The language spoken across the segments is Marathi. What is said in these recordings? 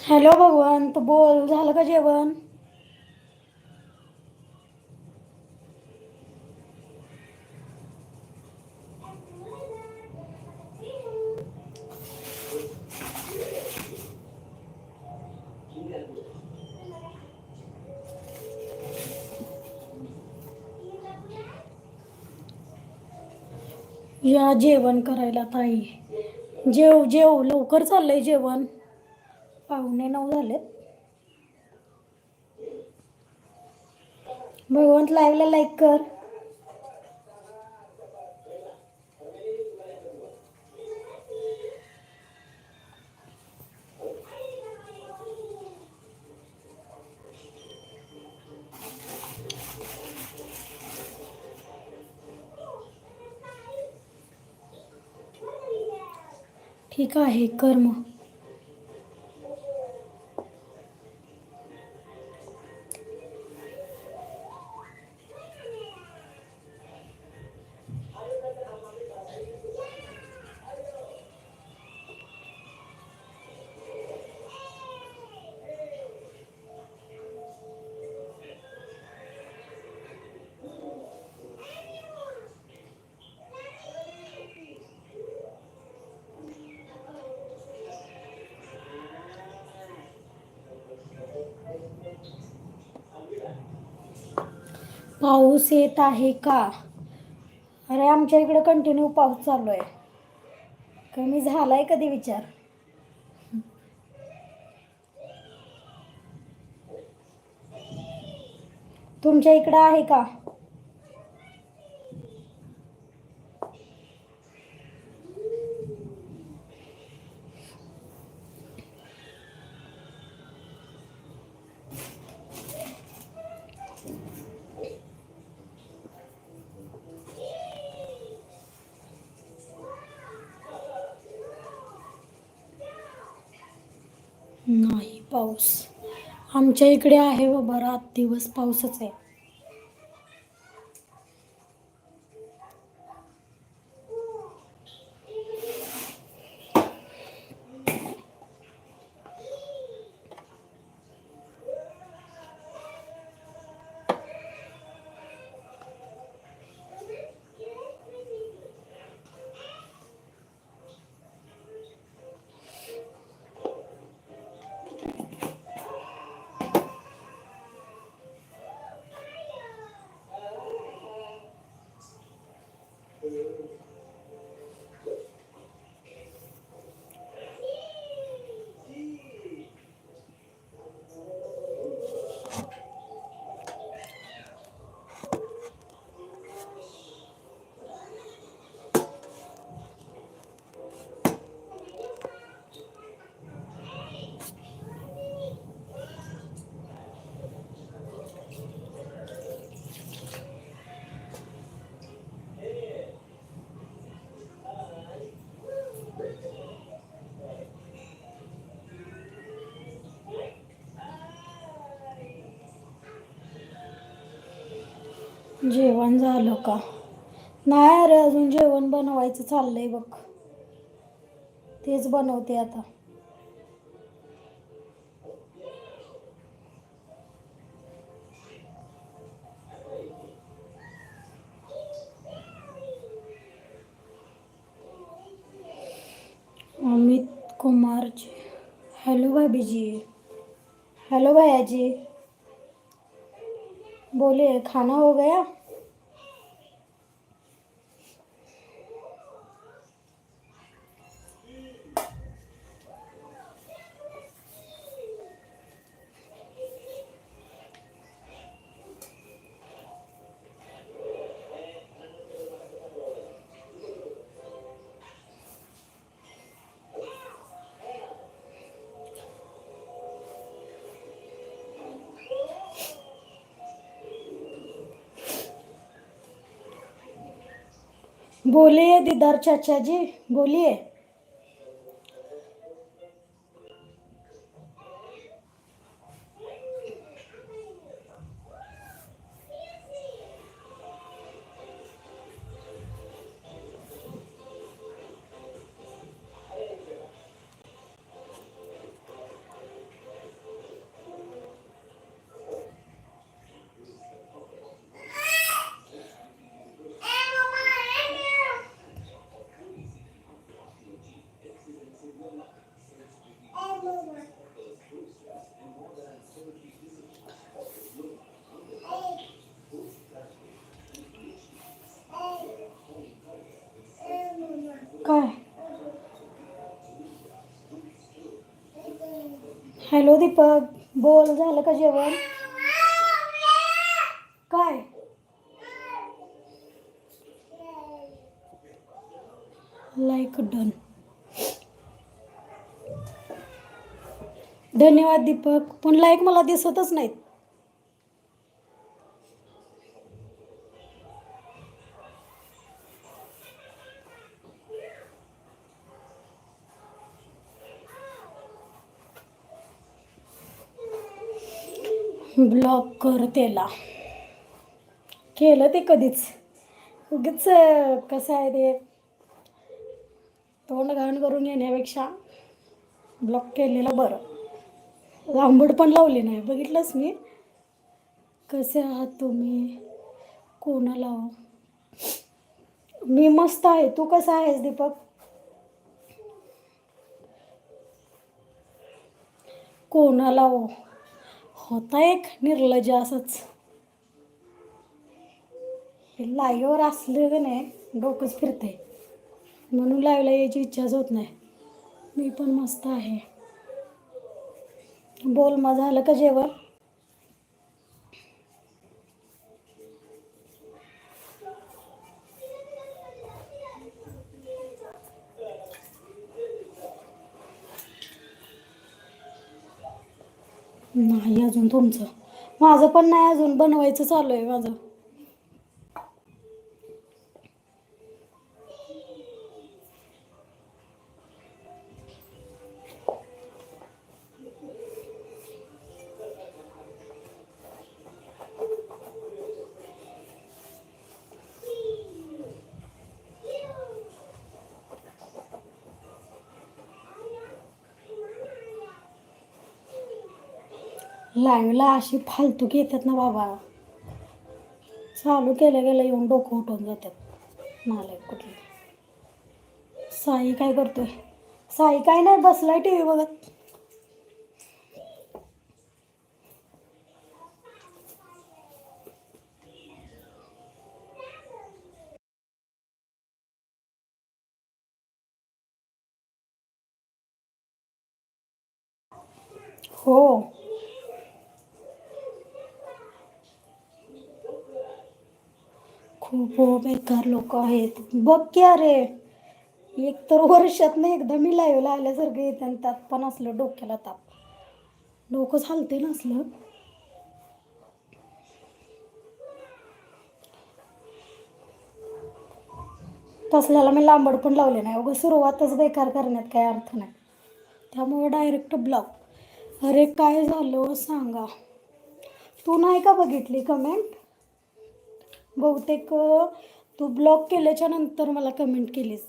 हॅलो भगवान तू बोल झालं का जेवण? या जेवण करायला ताई. जेव जेव लवकर चाललंय जेवण. पाहुणे नऊ झाले भगवंत लाईव्हला लाईक कर. ठीक आहे कर मग. पाऊस येत आहे का? अरे आमच्या इकडं कंटिन्यू पाऊस चालू आहे. कमी आहे कधी विचार? तुमच्या इकडं आहे का नाही पाऊस आमच्या इकडे आहे हो, बाबा रात दिवस पाऊसच आहे जेवण झालं का? नाही अरे अजून जेवण बनवायचं चाललंय बघ. तेच बनवते आता. अमित कुमारजी. हॅलो भाभीजी. हॅलो भैया जी बोले खाना हो गया? बोलिए दीदार चाचा जी बोलिए। हॅलो दीपक बोल झालं का जेवण? काय? लाईक डन धन्यवाद दीपक पण लाईक मला दिसतच नाहीत. ब्लॉक कर त्याला केलं ते कधीच. उगीच कसं आहे ते? तोंड घाण करून येण्यापेक्षा ब्लॉक केलेलं बरं. लांबड पण लावली नाही. बघितलंच मी? कसे आहात तुम्ही? कोणाला हो? मी मस्त आहे. तू कसा आहेस दीपक? कोणाला हो? होता एक निर्लज असंच. हे लाईवर असलं तर नाही डोकंच फिरते म्हणून लाईवला यायची इच्छाच होत नाही. मी पण मस्त आहे. बोल मग झालं का जेवण? नाही अजून तुमचं. माझं पण नाही अजून बनवायचं चालू आहे माझं. लाईव्हला अशी फालतू घेतात ना बाबा. चालू केलं गेलं येऊन डोकं उठून जातात. मला कुठली? साई काय करतोय? साई काय नाही बसलाय टी व्ही बघत. हो बेकार लोक आहेत. बघ की अरे एक तर वर्षात नाही एकदा मी लाईव्हला आल्यासारखं येते आणि त्यात पण असलं डोक्याला ताप. डोकंच हलते नसलं तसल्याला मी लांबड पण लावले नाही अगं. सुरुवातच बेकार करण्यात काय अर्थ नाही. त्यामुळे डायरेक्ट ब्लॉक अरे काय झालं सांगा. तू नाही का बघितली कमेंट बहुतेक तू ब्लॉक केल्याच्यानंतर मला कमेंट केलीस.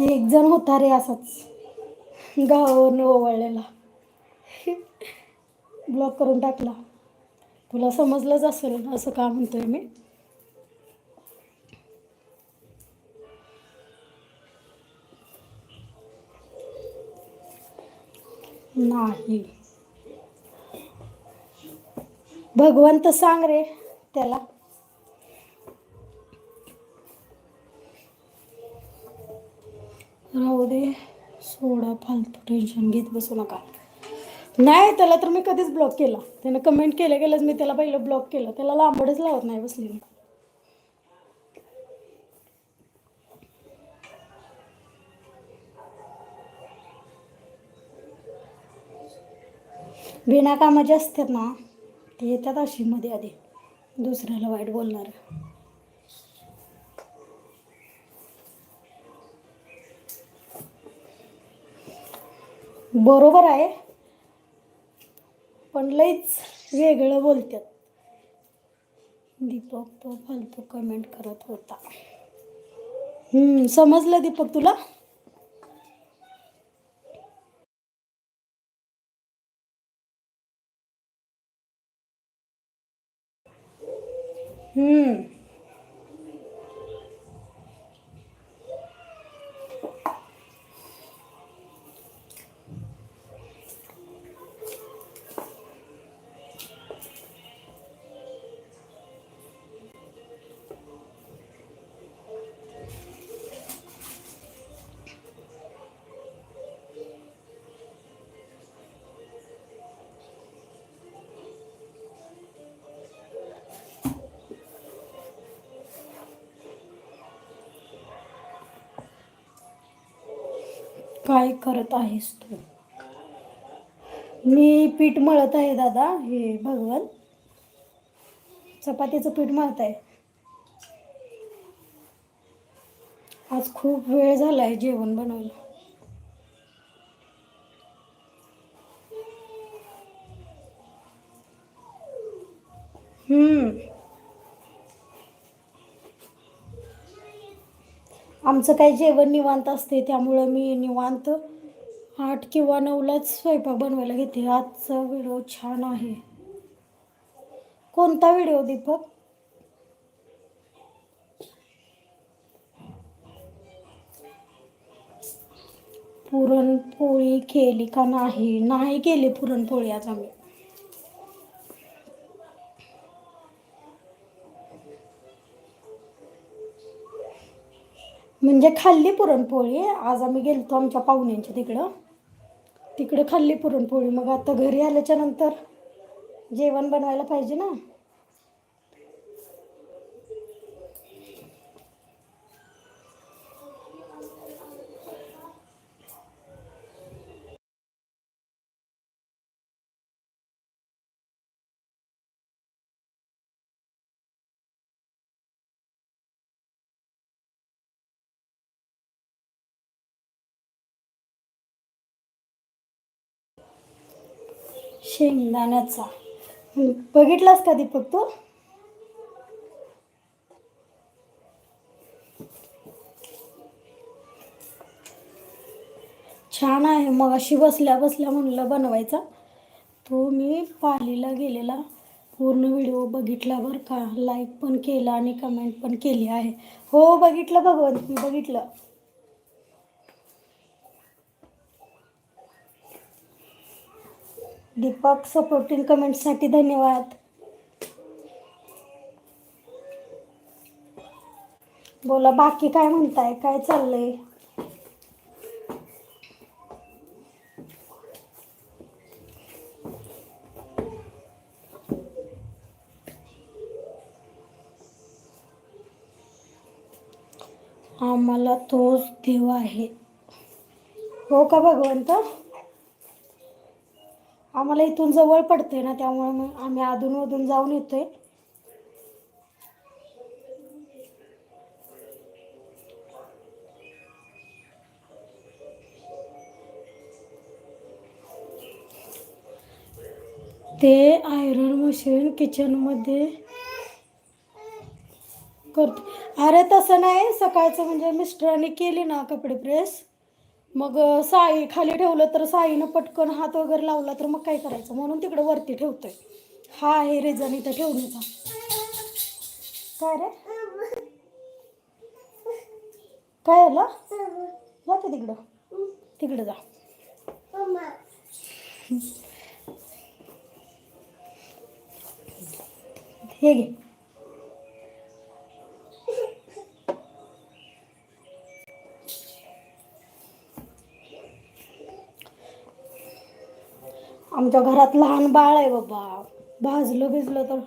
एक जण होता रे असाच. गावावरून ओवाळलेला. ब्लॉक करून टाकला. तुला समजलंच असेल असं का म्हणतोय मी? नाही. भगवंत सांग रे त्याला. राहू दे सोडा फालतू टेन्शन घेत बसू नका. नाही त्याला तर मी कधीच ब्लॉक केला. त्यानं कमेंट केलं गेलंच मी त्याला पहिलं ब्लॉक केलं. त्याला लांबडच लावत नाही बसली मी. बिना कामाचे असतात ना ते येतात अशी मध्ये आधी. दुसऱ्याला वाईट बोलणार. बरोबर आहे. पण लईच वेगळं बोलतात दीपक तो फालतू कमेंट करत होता. हम्म, समजलं दीपक तुला? हम्म. काय करत आहेस तू? मी पीठ मळत आहे दादा हे भगवन. चपातीचं पीठ मळत आहे. आज खूप वेळ झाला आहे जेवण बनवायला. आमचं काही जेवण निवांत असते त्यामुळं मी निवांत आठ किंवा नऊलाच स्वयंपाक बनवायला घेते. आजचा व्हिडिओ छान आहे. कोणता व्हिडिओ दीपक? पुरणपोळी केली का नाही? नाही केली पुरणपोळी आज आम्ही. म्हणजे खाल्ली पुरणपोळी. आज आम्ही गेलतो आमच्या पाहुण्यांच्या तिकडं. तिकडं खाल्ली पुरणपोळी. मग आता घरी आल्याच्यानंतर जेवण बनवायला पाहिजे ना? शेंगदाण्याचा बघितलास का दीपक तू? छान आहे. मग अशी बसल्या बसल्या म्हणलं बनवायचा. तो मी पालीला गेलेला. पूर्ण व्हिडिओ बघितला बरं का. लाईक पण केला आणि कमेंट पण केली आहे. हो बघितलं भगवंत मी बघितलं. दीपक सपोर्टिंग कमेंटसाठी धन्यवाद. बोला बाकी काय म्हणताय? काय चाललंय? आम्हाला तोच देव आहे. हो का भगवंत? आम्हाला इथून जवळ पडते ना त्यामुळे मग आम्ही अधूनमधून जाऊन येतोय. ते आयरन मशीन किचनमध्ये करतो. अरे तसं नाही सकाळचं म्हणजे मिस्टरांनी केली ना कपडे प्रेस मग साई खाली ठेवलं तर साईनं पटकन हात वगैरे लावला तर मग काय करायचं? म्हणून तिकडं वरती ठेवतोय. हा आहे रिझन इथं ठेवण्याचा. काय रे? काय आलं? जाते तिकडं. तिकडं जा. हे घे. आमच्या घरात लहान बाळ आहे बाबा. भाजलं भिजलं तर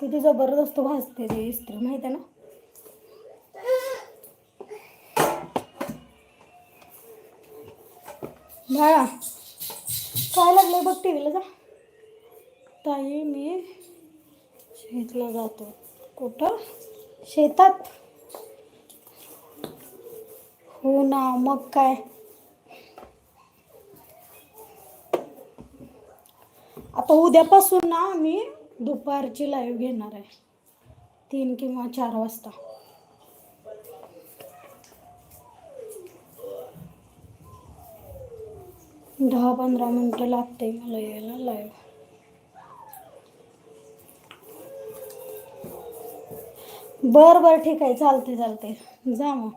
किती जबरदस्त भाजते ते इस्त्री माहिती आहे ना? बाळा काय लागलंय बघ टी व्हीला जा. ताई मी शेतला जातो. कुठं? शेतात. हो ना मग काय? आता उद्यापासून ना आम्ही दुपारची लाईव्ह घेणार आहे. तीन किंवा चार वाजता. दहा पंधरा मिनटं लागते मला यायला लाईव्ह बरं बरं ठीक आहे. चालते चालते जा मग.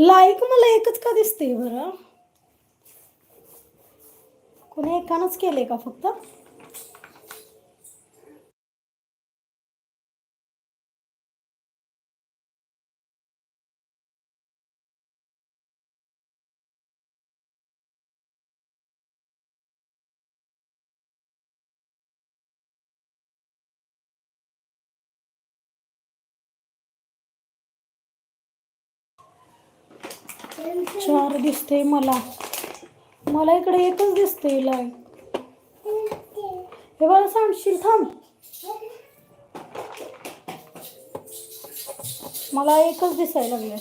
लाईक मला एकच का दिसते बरं? कोणी एकानंच केले का फक्त? दिसते मला. मला इकडे एकच दिसते लाईन हे मला सांगशील थांब. मला एकच दिसायला लागलं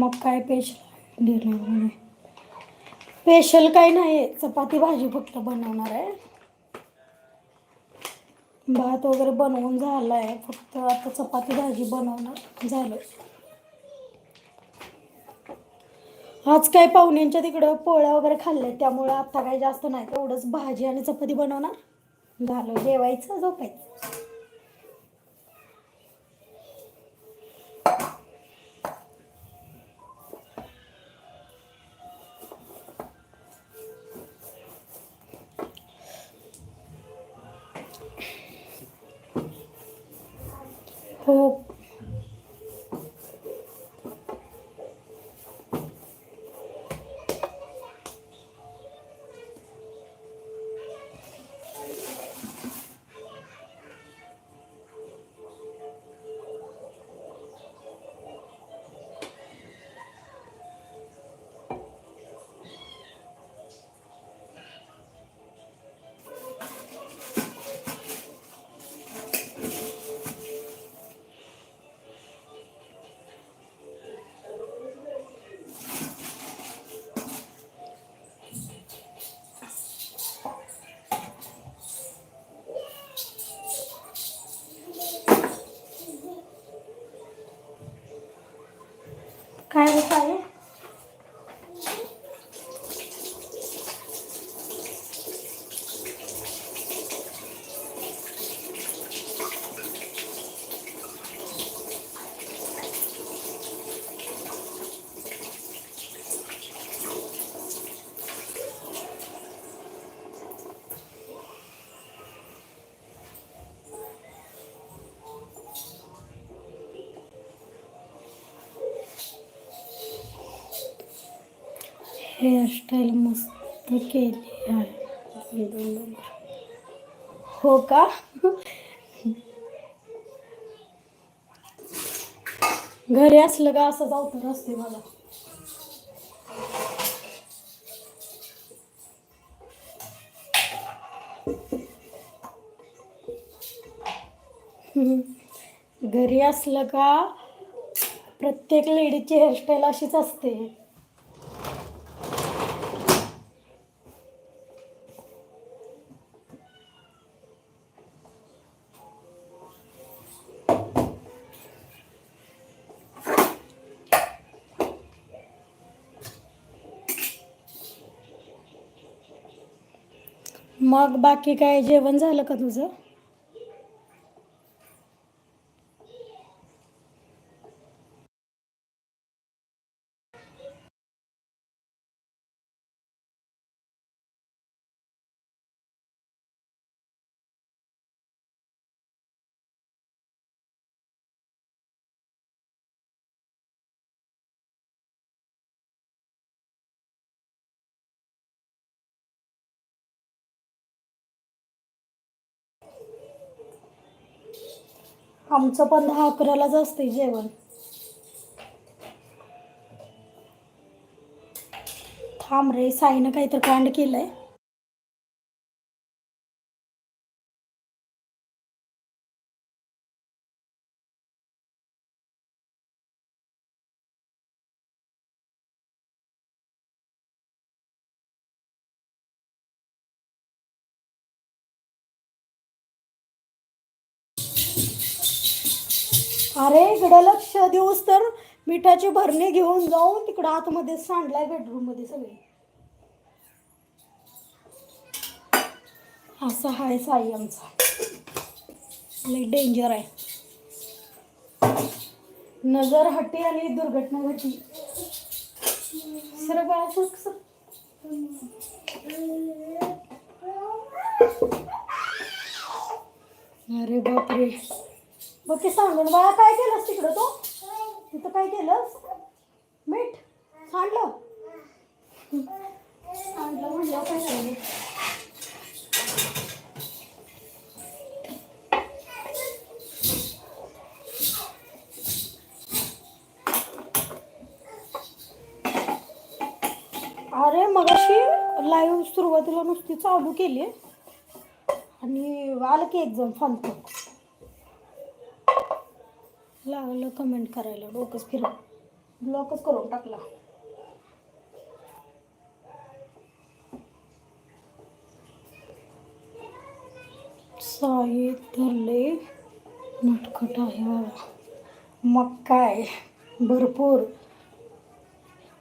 मग काय पेशल डिनर स्पेशल काही नाही चपाती भाजी फक्त बनवणार आहे. भात वगैरे बनवून झाला आहे फक्त आता चपाती भाजी बनवणार झालं आज काय पाहुण्यांच्या तिकडं पोळ्या वगैरे खाल्ल्या त्यामुळे आता काही जास्त नाही. तेवढंच भाजी आणि चपाती बनवणार. झालं जेवायचं झोपायचं. काय हेअरस्टाईल मस्त केली आहे. दोन नंबर हो का? घरी असलं का असं जाऊ तर असते मला. घरी असलं का प्रत्येक लेडीची हेअरस्टाईल अशीच असते. मग बाकी काय जेवण झालं का तुझं? आमचं पण दहा अकरालाच असते जेवण. थांब रे साईनं काहीतरी कांड आहे अरे इकडं लक्ष देऊस तर मिठाची भरणी घेऊन जाऊन तिकडं आतमध्ये सांडलाय बेडरूममध्ये सगळे. असा हाय साई आमचा. लई डेंजर आहे. नजर हटी आणि दुर्घटना घटी. सर बाळा सर. अरे बापरे. मग ते सांगून बाळा काय केलंस तिकडं तू? तिथं काय केलंस? मीठ सांडलं? सांडलं म्हणलं काय झालं? अरे मगाशी लाईव्ह सुरुवातीला नुसती चालू केली आणि आलं की एक जण फालतू. लागलं कमेंट करायला. डोकंच फिर ब्लॉकच करून टाकला. साई धरले नटखट आहे बाबा. मग काय? भरपूर.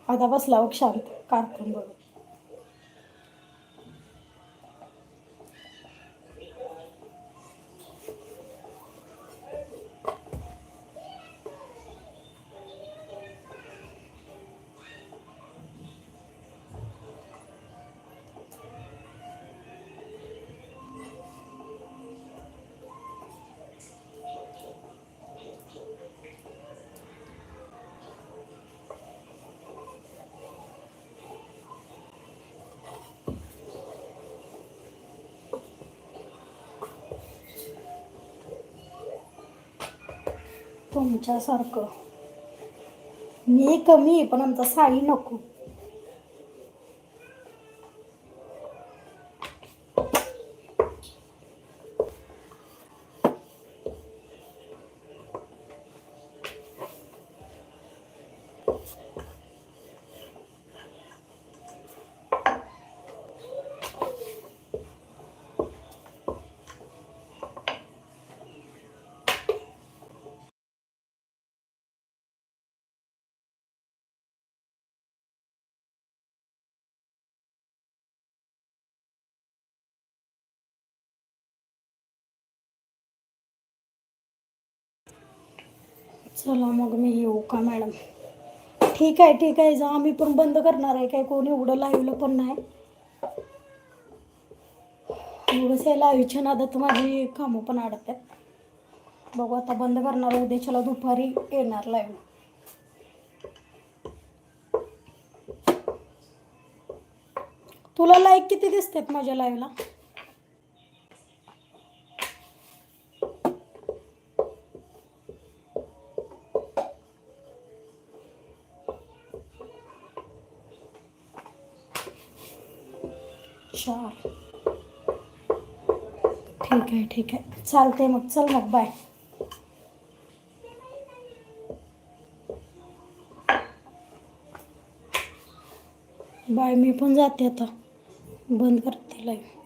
आता बसला शांत. कार्टून बघ. आमच्यासारखं. मी कमी पण आमचा साई नको. चला मग मी येऊ का मॅडम? ठीक आहे ठीक आहे जा. आम्ही पण बंद करणार आहे. काय कोण एवढं लाईव्हला पण नाही. एवढंच या लाईव्हच्या नादात माझी कामं पण अडतात बघू आता बंद करणार आहे. उद्याच्याला दुपारी येणार लाईव्ह तुला लाईक किती दिसतात माझ्या लाईव्हला ठीक आहे ठीक आहे. चालते मग. चल मग. बाय बाय मी पण जाते आता. बंद करते लाईव्ह